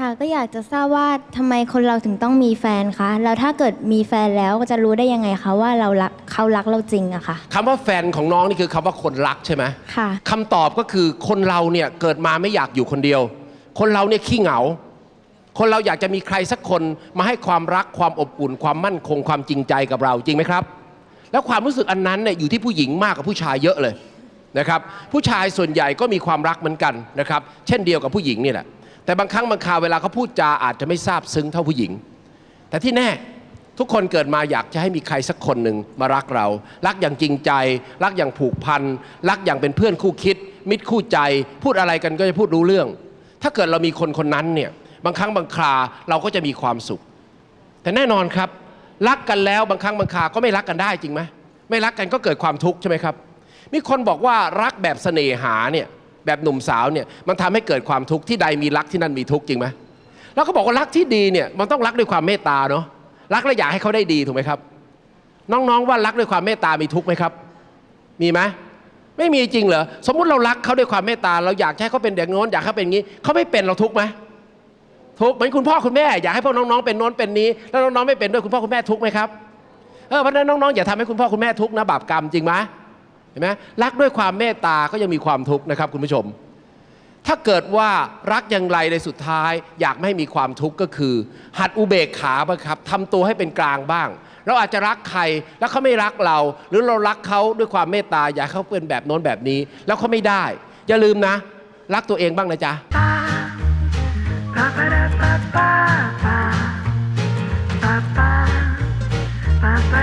ค่ะก็อยากจะทราบว่าทำไมคนเราถึงต้องมีแฟนคะแล้วถ้าเกิดมีแฟนแล้วจะรู้ได้ยังไงคะว่าเรารักเขารักเราจริงอะค่ะ คำว่าแฟนของน้องนี่คือคำว่าคนรักใช่ไหมค่ะ คำตอบก็คือคนเราเนี่ยเกิดมาไม่อยากอยู่คนเดียว คนเราเนี่ยขี้เหงา คนเราอยากจะมีใครสักคนมาให้ความรักความอบอุ่น ความมั่นคงความจริงใจกับเราจริงไหมครับ แล้วความรู้สึกอันนั้นเนี่ยอยู่ที่ผู้หญิงมากกว่าผู้ชายเยอะเลยนะครับ ผู้ชายส่วนใหญ่ก็มีความรักเหมือนกันนะครับ เช่นเดียวกับผู้หญิงนี่แหละ แต่บางครั้งบางคราวเวลาเขาพูดจาอาจจะไม่ซาบซึ้งเท่าผู้หญิง แต่ที่แน่ทุกคนเกิดมาอยากจะให้มีใครสักคนหนึ่งมารักเรา รักอย่างจริงใจ รักอย่างผูกพัน รักอย่างเป็นเพื่อนคู่คิด มิตรคู่ใจ พูดอะไรกันก็จะพูดรู้เรื่อง ถ้าเกิดเรามีคนคนนั้นเนี่ยบางครั้งบางคราเราก็จะมีความสุข แต่แน่นอนครับ รักกันแล้วบางครั้งบางคราก็ไม่รักกันได้จริงไหมไม่รักกันก็เกิดความทุกข์ใช่ไหมครับมีคนบอกว่ารักแบบเสน่หาเนี่ย แบบหนุ่มสาวเนี่ยมันทำให้เกิดความทุกข์ที่ใดมีรักที่นั่นมีทุกข์จริงไหมแล้วก็บอกว่ารักที่ดีเนี่ยมันต้องรักด้วยความเมตตาเนาะรักแล้วอยากให้เขาได้ดีถูกไหมครับ น้องๆว่ารักด้วยความเมตตามีทุกข์ไหมครับ มีไหมไม่มีจริงเหรอสมมุติเรารักเขาด้วยความเมตตา เราอยากให้เขาเป็นอย่างโน้นอยากให้เขาเป็นอย่างนี้เขาไม่เป็นเราทุกข์ไหมทุกข์เหมือนคุณพ่อคุณแม่อยากให้พวกน้องๆเป็นโน้นเป็นนี้ แล้วน้องๆไม่เป็นด้วยคุณพ่อคุณแม่ทุกข์ไหมครับเออเพราะฉะนั้นน้องๆอย่าทำให้คุณพ่อคุณแม่ทุกข์นะบาปกรรมจริงไหม เห็นไหมรักด้วยความเมตตาก็ยังมีความทุกข์นะครับคุณผู้ชม ถ้าเกิดว่ารักอย่างไรในสุดท้าย อยากไม่ให้มีความทุกข์ก็คือ หัดอุเบกขาบ้างครับทำตัวให้เป็นกลางบ้าง เราอาจจะรักใครแล้วเขาไม่รักเรา หรือเรารักเขาด้วยความเมตตาอยากเขาเป็นแบบโน้นแบบนี้ แล้วเขาไม่ได้ อย่าลืมนะ รักตัวเองบ้างนะจ๊ะ